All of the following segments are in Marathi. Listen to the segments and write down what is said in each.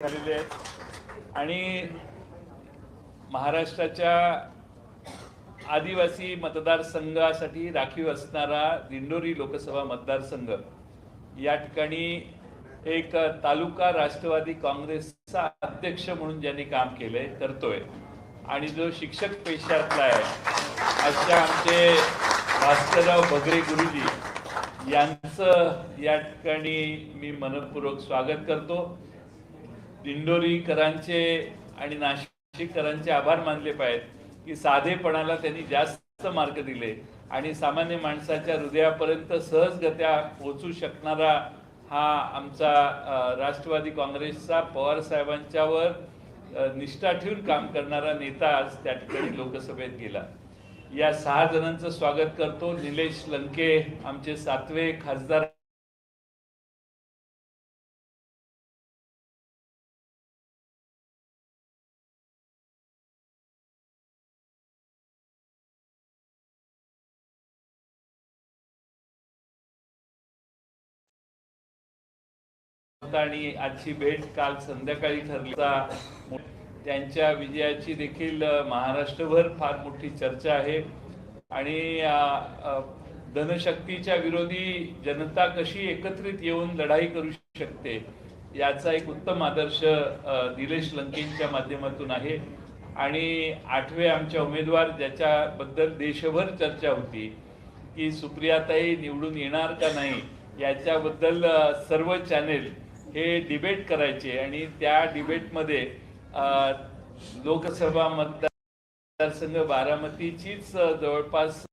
झालेले आहेत. आणि महाराष्ट्राच्या आदिवासी मतदारसंघासाठी राखीव असणारा दिंडोरी लोकसभा मतदारसंघ या ठिकाणी एक तालुका राष्ट्रवादी काँग्रेसचा अध्यक्ष म्हणून ज्यांनी काम केलंय करतोय. आणि जो शिक्षक पेशातला आहे अशा आमचे भास्करराव भगरे गुरुजी यांचं या ठिकाणी मी मनपूर्वक स्वागत करतो. दिंडोरीकरांचे आणि नाशिककरांचे आभार मानले पाहिजेत की साधेपणाला त्यांनी जास्त मार्क दिले आणि सामान्य माणसाच्या हृदयापर्यंत सहजगत्या पोचू शकणारा हा आमचा राष्ट्रवादी काँग्रेसचा पवार साहेबांच्यावर निष्ठा ठेवून काम करणारा नेता आज त्या ठिकाणी लोकसभेत गेला. या सहा जणांचं स्वागत करतो. निलेश लंके आमचे सातवे खासदार आणि आजची भेट काल संध्याकाळी ठरलीचा त्यांच्या विजयाची देखील महाराष्ट्रभर फार मोठी चर्चा आहे. आणि धनशक्तीच्या विरोधी जनता कशी एकत्रित येऊन लढाई करू शकते याचा एक उत्तम आदर्श अ, निलेश लंकेंच्या माध्यमातून आहे. आणि आठवे आमच्या उमेदवार ज्याच्याबद्दल देशभर चर्चा होती की सुप्रियाताई निवडून येणार का नाही याच्याबद्दल सर्व चॅनेल हे डिबेट करायचे आणि त्या डिबेटमध्ये लोकसभा मतदारसंघ बारामतीचीच जवळपास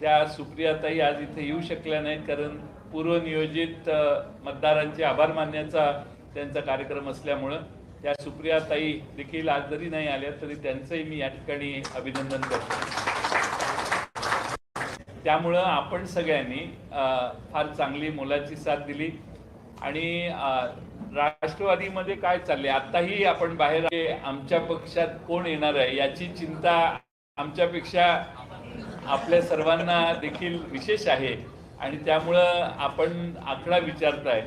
त्या सुप्रियाताई आज इथे येऊ शकल्या नाहीत कारण पूर्वनियोजित मतदारांचे आभार मानण्याचा त्यांचा कार्यक्रम असल्यामुळं त्या सुप्रियाताई देखील आज जरी नाही आल्या तरी त्यांचंही मी या ठिकाणी अभिनंदन करतो. त्यामुळं आपण सगळ्यांनी फार चांगली मोलाची साथ दिली आणि राष्ट्रवादीमध्ये काय चालले आताही आपण बाहेर आमच्या पक्षात कोण येणार आहे याची चिंता आमच्यापेक्षा आपल्या सर्वांना देखील विशेष आहे आणि त्यामुळं आपण आकडा विचारताय.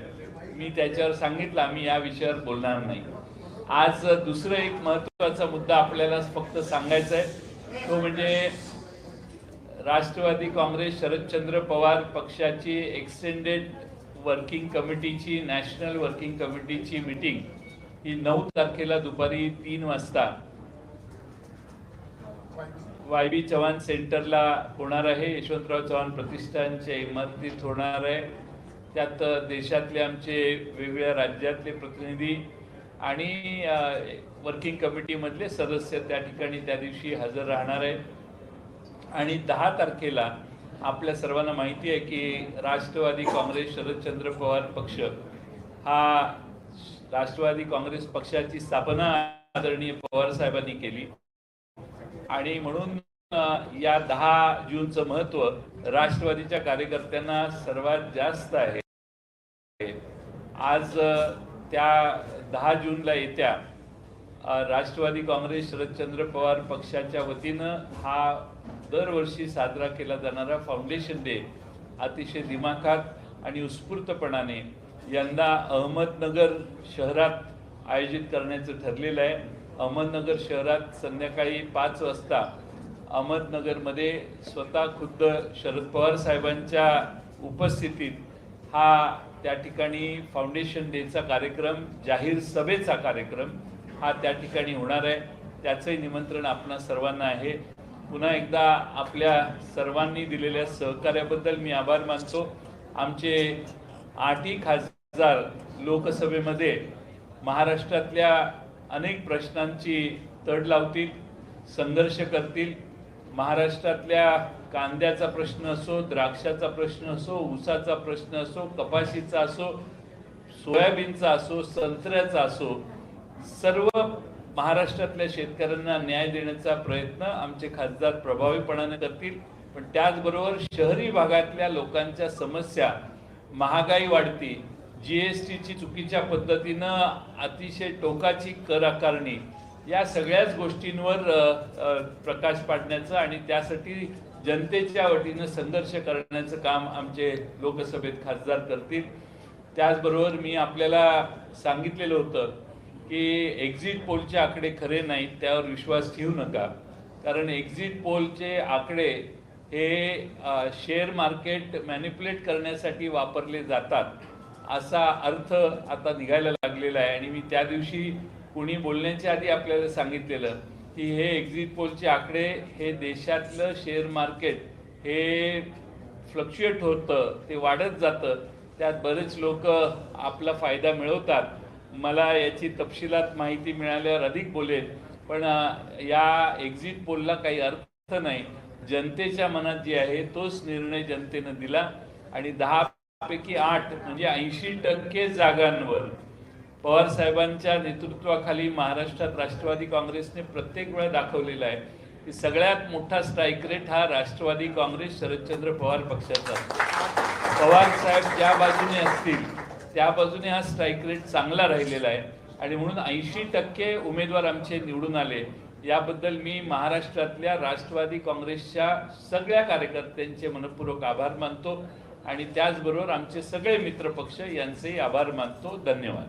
मी त्याच्यावर सांगितलं आम्ही या विषयावर बोलणार नाही. आज दुसरं एक महत्त्वाचा मुद्दा आपल्याला फक्त सांगायचा आहे. तो म्हणजे राष्ट्रवादी काँग्रेस शरदचंद्र पवार पक्षाची एक्सटेंडेड वर्किंग कमिटीची नॅशनल वर्किंग कमिटीची मीटिंग ही नऊ तारखेला दुपारी तीन वाजता. वाय बी चव्हाण सेंटरला होणार आहे. यशवंतराव चव्हाण प्रतिष्ठानच्या इमारतीत होणार आहे. त्यात देशातले आमचे वेगवेगळ्या राज्यातले प्रतिनिधी आणि वर्किंग कमिटीमधले सदस्य त्या ठिकाणी त्या दिवशी हजर राहणार आहेत. आणि दहा तारखेला आपल्या सर्वांना माहिती आहे की राष्ट्रवादी काँग्रेस शरदचंद्र पवार पक्ष हा राष्ट्रवादी काँग्रेस पक्षाची स्थापना आदरणीय पवार साहेबांनी केली. आणि म्हणून या दहा जूनचं महत्त्व राष्ट्रवादीच्या कार्यकर्त्यांना सर्वात जास्त आहे. आज त्या दहा जूनला येत्या राष्ट्रवादी काँग्रेस शरदचंद्र पवार पक्षाच्या वतीनं हा दरवर्षी साजरा केला जाणारा फाउंडेशन डे अतिशय दिमाखात आणि उत्स्फूर्तपणाने यंदा अहमदनगर शहरात आयोजित करण्याचं ठरलेलं आहे. अहमदनगर शहरात संध्याकाळी पाच वाजता अहमदनगरमध्ये स्वतः खुद्द शरद पवार साहेबांच्या उपस्थितीत हा त्या ठिकाणी फाउंडेशन डेचा कार्यक्रम जाहीर सभेचा कार्यक्रम हा त्या ठिकाणी होणार आहे. त्याचंही निमंत्रण आपणा सर्वांना आहे. पुन्हा एकदा आपल्या सर्वांनी दिलेल्या सहकार्याबद्दल मी आभार मानतो. आमचे आठही खासदार लोकसभेमध्ये महाराष्ट्रातल्या अनेक प्रश्नांची तड लावतील संघर्ष करतील. महाराष्ट्रातल्या कांद्याचा प्रश्न असो द्राक्षाचा प्रश्न असो ऊसाचा प्रश्न असो कपाशीचा असो सोयाबीनचा असो संत्र्याचा असो सर्व महाराष्ट्रातल्या शेतकऱ्यांना न्याय देण्याचा प्रयत्न आमचे खासदार प्रभावीपणाने करतील. पण त्याचबरोबर शहरी भागातल्या लोकांच्या समस्या महागाई वाढती जी एस टीची चुकीच्या पद्धतीनं अतिशय टोकाची कर आकारणी या सगळ्याच गोष्टींवर प्रकाश पाडण्याचं आणि त्यासाठी जनतेच्या वतीनं संघर्ष करण्याचं काम आमचे लोकसभेत खासदार करतील. त्याचबरोबर मी आपल्याला सांगितलेलं होतं की एक्झिट पोलचे आकडे खरे नाहीत त्यावर विश्वास ठेवू नका. कारण एक्झिट पोलचे आकडे हे शेअर मार्केट मॅनिपुलेट करण्यासाठी वापरले जातात. असा अर्थ आता निघायला लागलेला आहे. आणि मी त्या दिवशी कुणी बोलण्याच्या आधी आपल्याला सांगितलेलं की हे एक्झिट पोलचे आकडे हे देशातलं शेअर मार्केट हे फ्लक्च्युएट होतं ते वाढत जातं. त्यात बरेच लोक आपला फायदा मिळवतात. मला याची तपशिलात माहिती मिळाल्यावर अधिक बोलेल पण या एक्झिट पोलला काही अर्थ नाही. जनतेच्या मनात जे आहे तोच निर्णय जनतेनं दिला. आणि दहा पैकी आठ म्हणजे ऐंशी टक्के जागांवर. पवार साहेबांच्या नेतृत्वाखाली महाराष्ट्रात राष्ट्रवादी काँग्रेसने प्रत्येक वेळा दाखवलेला आहे की सगळ्यात मोठा स्ट्राईक रेट हा राष्ट्रवादी काँग्रेस शरदचंद्र पवार पक्षाचा. पवार साहेब ज्या बाजूने असतील त्या बाजूने हा स्ट्राईक रेट चांगला राहिलेला आहे. आणि म्हणून ऐंशी टक्के उमेदवार आमचे निवडून आले याबद्दल मी महाराष्ट्रातल्या राष्ट्रवादी काँग्रेसच्या सगळ्या कार्यकर्त्यांचे मनपूर्वक आभार मानतो. आणि त्याचबरोबर आमचे सगळे मित्रपक्ष यांचेही आभार मानतो. धन्यवाद.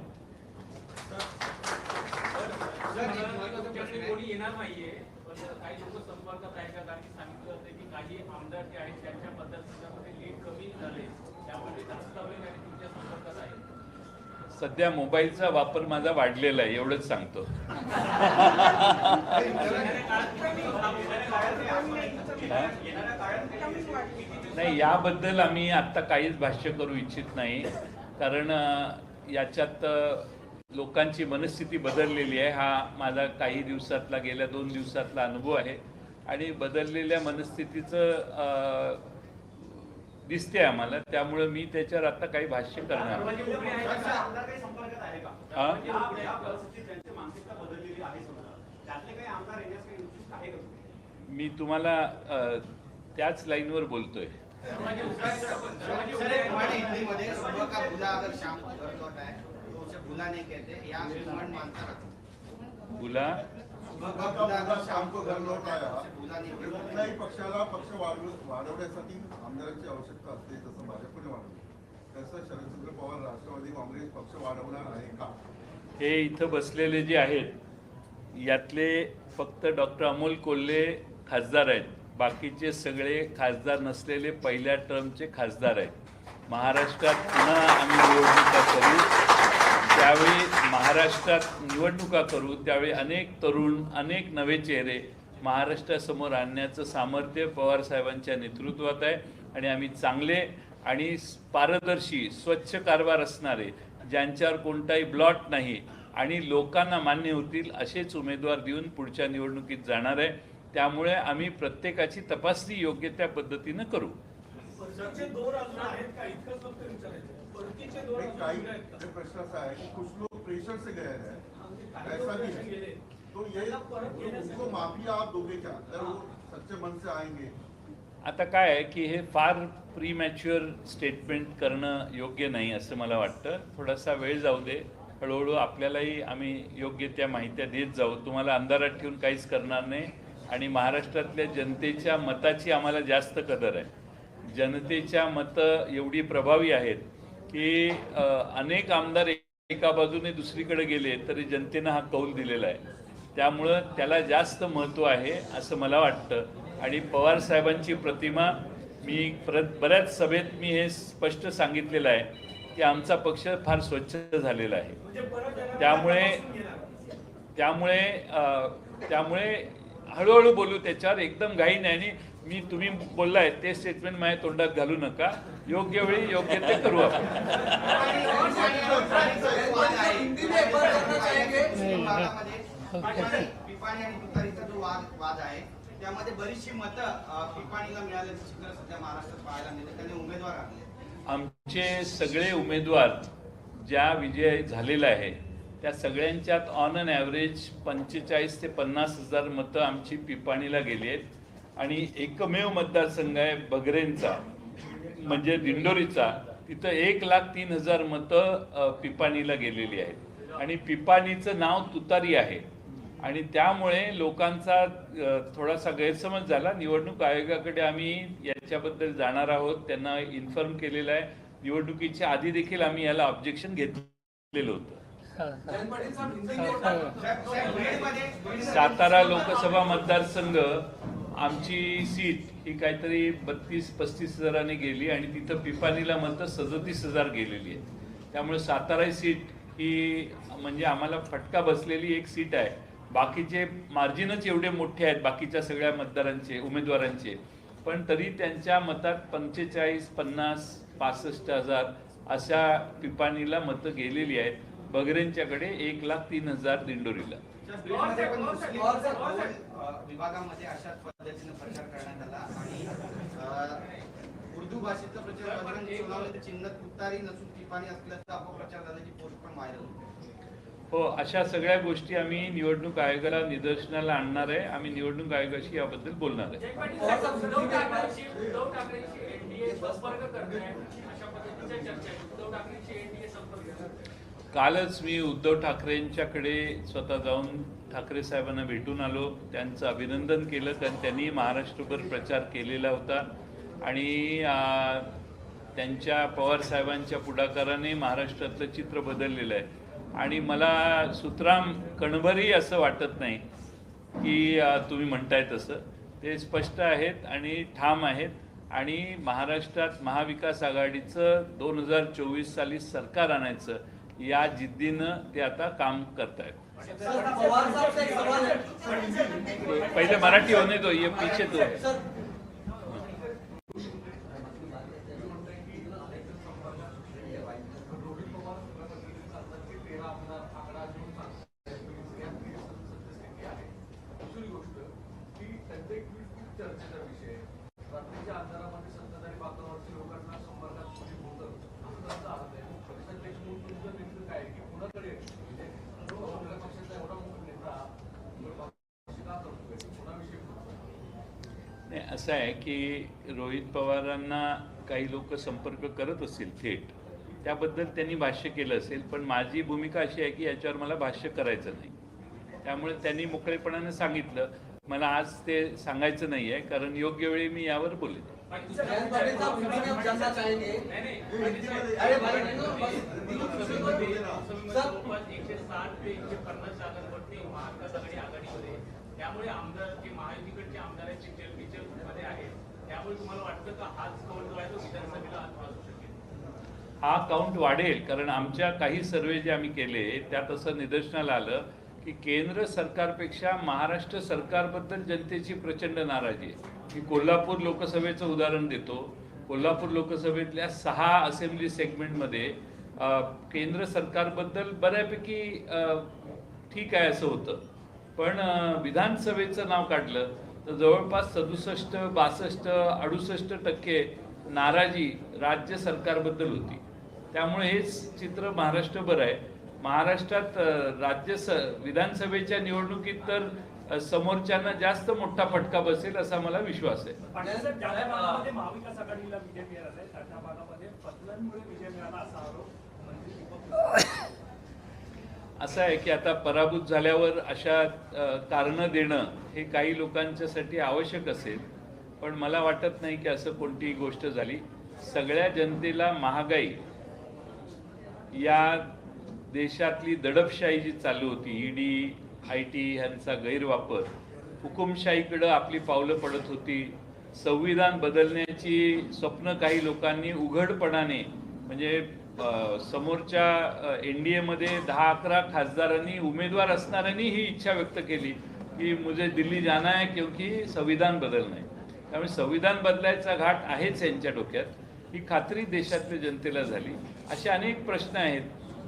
सध्या मोबाईलचा वापर माझा वाढलेला आहे एवढंच सांगतो. नाही याबद्दल आम्ही आत्ता काहीच भाष्य करू इच्छित नाही. कारण याच्यात लोकांची मनस्थिती बदललेली आहे. हा माझा काही दिवसातला गेल्या दोन दिवसातला अनुभव आहे. आणि बदललेल्या मनस्थितीचं दिसते आम्हाला. त्यामुळं मी त्याच्यावर आता काही भाष्य करणार नाही. मी तुम्हाला त्याच लाईनवर बोलतोय. सर एक हमारे हिंदी में सुबह का भूला अगर शाम को घर लौट आए तो उसे भूला नहीं कहते या मन मानता रहता बुला सुबह का भूला अगर शाम को घर लौट आया आया उसे भूला नाही कुठल्याही कहते पक्षाला पक्ष वाढव- वाढवण्यासाठी आमदारांची आवश्यकता असते तसं भाजपने वाढवली. तसं शरदचंद्र पवार राष्ट्रवादी काँग्रेस पक्ष वाढवणार आहे का? हे इथं बसलेले जे आहेत यातले फक्त डॉक्टर अमोल कोल्हे खासदार आहेत. बाकीचे सगळे खासदार नसलेले पहिल्या टर्मचे खासदार आहेत. महाराष्ट्रात पुन्हा आम्ही निवडणुका करू त्यावेळी महाराष्ट्रात निवडणुका करू त्यावेळी अनेक तरुण अनेक नवे चेहरे महाराष्ट्रासमोर आणण्याचं सामर्थ्य पवार साहेबांच्या नेतृत्वात आहे आणि आम्ही चांगले आणि पारदर्शी स्वच्छ कारभार असणारे ज्यांच्यावर कोणताही ब्लॉट नाही आणि लोकांना मान्य होतील असेच उमेदवार देऊन पुढच्या निवडणुकीत जाणार आहे. त्यामुळे आम्ही प्रत्येकाची तपासणी योग्य त्या पद्धतीनं करू. परतीचे दोन अजून आहेत का? इतकंच फक्त विचारायचं. परतीचे दोन एक अजून काही उभे आहेत का? एक प्रश्न असा है कि कुछ लोग प्रेशर से गए हैं ऐसा भी है तो ये उनको माफी आप दोगे क्या अगर वो सच्चे मन से आएंगे. आता काय आहे की हे फार प्री मॅच्युअर स्टेटमेंट करणं योग्य नाही असं मला वाटतं. थोडासा वेळ जाऊ दे. हळूहळू आपल्यालाही आम्ही योग्य त्या माहित्या देत जाऊ. तुम्हाला अंधारात ठेवून काहीच करणार नाही. आणि महाराष्ट्रातल्या जनतेच्या मताची आम्हाला जास्त कदर आहे. जनतेच्या मतं एवढी प्रभावी आहेत की अनेक आमदार एका बाजूने दुसरीकडे गेले तरी जनतेनं हा कौल दिलेला आहे. त्यामुळं त्याला जास्त महत्त्व आहे असं मला वाटतं. आणि पवार साहेबांची प्रतिमा मी परत बऱ्याच सभेत मी हे स्पष्ट सांगितलेलं आहे की आमचा पक्ष फार स्वच्छ झालेला आहे. त्यामुळे त्यामुळे त्यामुळे हळूहळू बोलू त्याच्यावर. एकदम घाई नाही आणि मी तुम्ही बोललाय ते स्टेटमेंट माझ्या तोंडात घालू नका. योग्य वेळी योग्य ते करू आपण. भागामध्ये पिपाणी आणि तुतारीचा जो वाद वाद आहे त्यामध्ये बरीचशी मतं अं, पिपाणीला मिळाल्याचं चित्र सध्या महाराष्ट्रात पाहायला मिळतं त्यांनी उमेदवार आणले आमचे सगळे उमेदवार ज्या विजय झालेला आहे त्या सगळ्यांच्यात ऑन अन ॲव्हरेज पंचेचाळीस ते पन्नास हजार मतं आमची पिपाणीला गेली आहेत. आणि एकमेव मतदारसंघ आहे बगरेंचा म्हणजे दिंडोरीचा. तिथं एक लाख तीन हजार मतं पिपाणीला गेलेली आहेत. आणि पिपाणीचं नाव तुतारी आहे. आणि त्यामुळे लोकांचा थोडासा गैरसमज झाला. निवडणूक आयोगाकडे आम्ही याच्याबद्दल जाणार आहोत. त्यांना इन्फॉर्म केलेलं आहे. निवडणुकीच्या आधी देखील आम्ही याला ऑब्जेक्शन घेतलेलं होतं. सातारा लोकसभा मतदारसंघ आमची सीट ही काहीतरी बत्तीस पस्तीस हजाराने गेली आणि तिथं पिपाणीला मतं सदतीस हजार गेलेली आहे त्यामुळे सातारा सीट ही म्हणजे आम्हाला फटका बसलेली एक सीट आहे. बाकीचे मार्जिनच एवढे मोठे आहेत बाकीच्या सगळ्या मतदारांचे उमेदवारांचे. पण तरी त्यांच्या मतात पंचेचाळीस पन्नास पासष्ट हजार अशा पिपाणीला मतं गेलेली आहेत. बगरेंच्याकडे एक लाख तीन हजार दिंडोरीला. विभागामध्ये अशाच पद्धतीने प्रचार करण्यात आला आणि उर्दू भाषेचा प्रचार बजरंग चिन्ह तुतारी नसून पिपाणी असल्याचा अपप्रचार झाल्याची पोस्ट पण व्हायरल हो अशा सगळ्या गोष्टी आम्ही निवडणूक आयोगाला निदर्शनाला आणणार आहे. आम्ही निवडणूक आयोगाशी याबद्दल बोलणार आहे. कालच मी उद्धव ठाकरेंच्याकडे स्वतः जाऊन ठाकरे साहेबांना भेटून आलो. त्यांचं अभिनंदन केलं. कारण त्यांनी महाराष्ट्रभर प्रचार केलेला होता. आणि त्यांच्या पवार साहेबांच्या पुढाकाराने महाराष्ट्रातलं चित्र बदललेलं आहे. आणि मला सुतराम कणभरही असं वाटत नाही की तुम्ही म्हणताय तसं. ते स्पष्ट आहेत आणि ठाम आहेत. आणि महाराष्ट्रात महाविकास आघाडीचं दोन हजार चोवीस साली सरकार आणायचं या जिद्दीनं ते आता काम करतायत. है पहिले मराठी होने दो ये पीछे तो है सर दुसरी गोष्ट की त्यांचा एक ट्विट खूप चर्चेचा विषय आहे रात्रीच्या अंधारामध्ये सत्ताधारी बाकावरती लोकांना संपर्कात कोणी होतं असं त्यांचा आरोप आहे प्रशांत देशमुख तुमचं नेमकं काय आहे की कुणाकडे म्हणजे जो आपल्या पक्षाचा एवढा मोठा नेता जो पक्षाशी का करतोय कोणाविषयी बोलतोय? नाही असं आहे की रोहित पवारांना काही लोक संपर्क करत असतील थेट त्याबद्दल त्यांनी भाष्य केलं असेल पण माझी भूमिका अशी आहे की याच्यावर मला भाष्य करायचं नाही. त्यामुळे त्यांनी मोकळेपणानं सांगितलं. मला आज ते सांगायचं नाही आहे कारण योग्य वेळी मी यावर बोलेन. एकशे साठ ते एकशे पन्नास जागांवरती महाविकास आघाडी आघाडीमध्ये आहे. त्यामुळे आमदार जे महायुतीकडचे आमदार आहेत ते चलबिचलमध्ये आहेत त्यामुळे तुम्हाला वाटतं का हाच कौल जो आहे तो विधानसभेला आज वाजू शकेल? हा काउंट वाढेल कारण आमच्या काही सर्वे जे आम्ही केले त्यात असं निदर्शनाला आलं की केंद्र सरकारपेक्षा महाराष्ट्र सरकारबद्दल जनतेची प्रचंड नाराजी आहे. मी कोल्हापूर लोकसभेचं उदाहरण देतो. कोल्हापूर लोकसभेतल्या सहा असेंब्ली सेगमेंटमध्ये केंद्र सरकारबद्दल बऱ्यापैकी ठीक आहे असं होतं. पण विधानसभेचं नाव काढलं तर जवळपास सदुसष्ट बासष्ट अडुसष्ट टक्के नाराजी राज्य सरकारबद्दल होती. त्यामुळे हेच चित्र महाराष्ट्रभर आहे. महाराष्ट्रात राज्य स विधानसभेच्या निवडणुकीत तर समोरच्यांना जास्त मोठा फटका बसेल असा मला विश्वास आहे पाटील ज्या भागामध्ये महाविकास आघाडीला विजय मिळाला आहे त्या भागामध्ये बदलांमुळे विजय मिळाला असा आरोप मंत्री दीपक असं आहे की आता पराभूत झाल्यावर अशा कारणं देणं हे काही लोकांच्यासाठी आवश्यक असेल पण मला वाटत नाही की असं कोणतीही गोष्ट झाली. सगळ्या जनतेला महागाई या देशातली दडपशाही जी चालू होती ईडी आय टी ह्यांचा गैरवापर हुकुमशाहीकडं आपली पावलं पडत होती. संविधान बदलण्याची स्वप्न काही लोकांनी उघडपणाने म्हणजे समोरच्या एन डी एमध्ये दहा अकरा खासदारांनी उमेदवार असणाऱ्यांनी ही इच्छा व्यक्त केली की मुझे दिल्ली जाना है क्योंकि संविधान बदलणं आहे. त्यामुळे संविधान बदलायचा घाट आहेच यांच्या डोक्यात. ही खात्री देशातल्या जनतेला झाली. असे अनेक प्रश्न आहेत.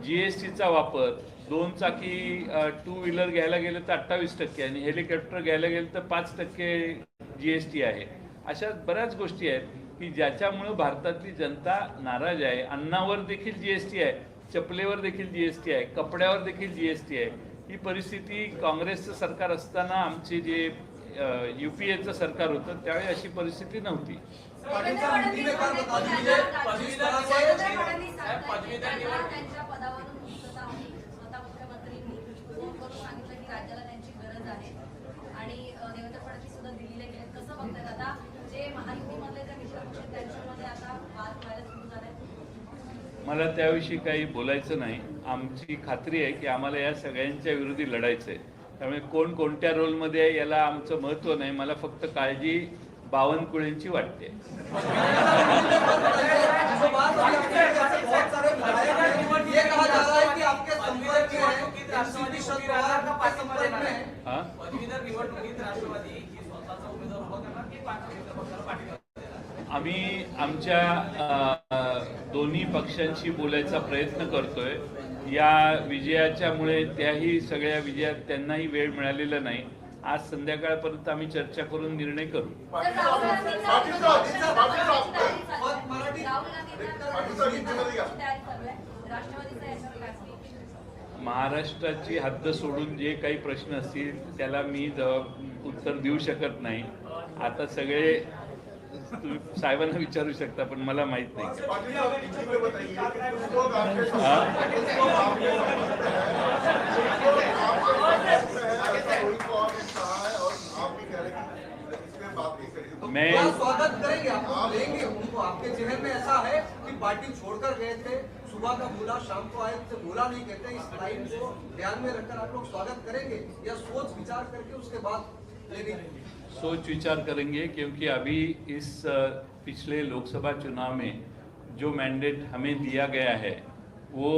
जी एस टीचा वापर दोन चाकी टू व्हीलर घ्यायला गेलं तर अठ्ठावीस टक्के आणि हेलिकॉप्टर घ्यायला गेलं तर पाच टक्के जी एस टी आहे. अशा बऱ्याच गोष्टी आहेत. की ज्याच्यामुळं भारतातली जनता नाराज आहे. अन्नावर देखील जी एस टी आहे. चपलेवर देखील जीएसटी आहे. कपड्यावर देखील जीएसटी आहे. ही परिस्थिती काँग्रेसचं सरकार असताना आमचे जे युपीएचं सरकार होतं त्यावेळी अशी परिस्थिती नव्हती. पदवीधर निवड त्यांच्या पदावरून मुक्तता हवी स्वतः मुख्यमंत्रींनी फोन करून सांगितलं की राज्याला त्यांची गरज आहे आणि अ, देवेंद्र फडणवीस सुद्धा दिल्लीला गेले कसं बघतायत आता जे महायुतीमधले जे मित्र पक्ष आहेत, त्यांच्यामध्ये आता वाद व्हायला सुरू झालाय मला त्याविषयी काही बोलायचं नाही. आमची खात्री आहे की आम्हाला या सगळ्यांच्या विरोधी लढायचं आहे. त्यामुळे कोण कोणत्या रोलमध्ये आहे याला आमचं महत्त्व नाही. मला फक्त काळजी बावनकुळेंची वाटते जो बात अभी आपने की, ऐसे बहुत सारे विधायक हैं ये कहा जा रहा है कि आपके संपर्क में है एमसीपी शरद पवार आपके संपर्क में है हां पदवीधर निवडणुकीत राष्ट्रवादी ही स्वतःचा उमेदवार उभा करणार की पाच मित्र पक्षाला पाठिंबा देणार? आम्ही आमच्या दोन्ही पक्षांशी बोलायचा प्रयत्न करतोय. या विजयाच्यामुळे त्याही सगळ्या विजयात त्यांनाही वेळ मिळालेला नाही. आज संध्याकाळपर्यंत आम्ही चर्चा करून निर्णय करू. महाराष्ट्राची हद्द सोडून जे काही प्रश्न असतील त्याला मी जबाब उत्तर देऊ शकत नाही. आता सगळे तुम्ही साहेबांना विचारू शकता पण मला माहीत नाही पाटील साहब हिंदी में बताइए कि कुछ लोग आपके हाँ? कुछ लोग आपके समर्थन में हैं, कुछ लोग आपके समर्थन में हैं, ऐसा रोहित पवार ने कहा है और आप भी कह रहे हैं कि इसमें बात नहीं करेंगे मैं क्या स्वागत करेंगे आपको लेंगे उनको आपके जहन में ऐसा है कि पार्टी छोड़कर गए थे सुबह का बोला शाम को आए थे बोला नहीं कहते इस लाइन को ध्यान में रखकर आप लोग स्वागत करेंगे या सोच विचार करके उसके बाद लेंगे सोच विचार करेंगे क्योंकि अभी इस पिछले लोकसभा चुनाव में जो मैंडेट हमें दिया गया है, वो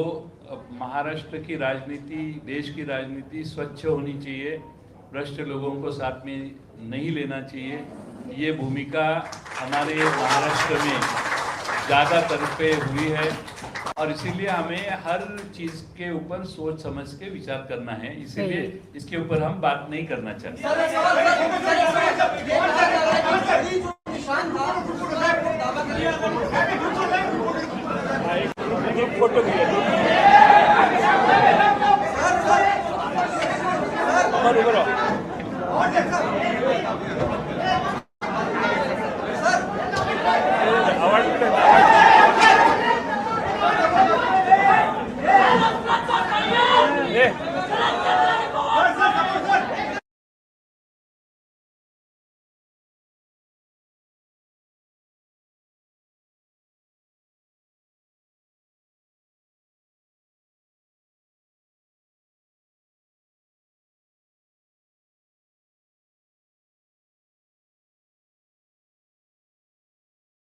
महाराष्ट्र की राजनीति, देश की राजनीति स्वच्छ होनी चाहिए, भ्रष्ट लोगों को साथ में नहीं लेना चाहिए। ये भूमिका हमारे महाराष्ट्र में ज़्यादातर पे हुई है। और इसीलिए हमें हर चीज़ के ऊपर सोच समझ के विचार करना है इसीलिए इसके ऊपर हम बात नहीं करना चाहते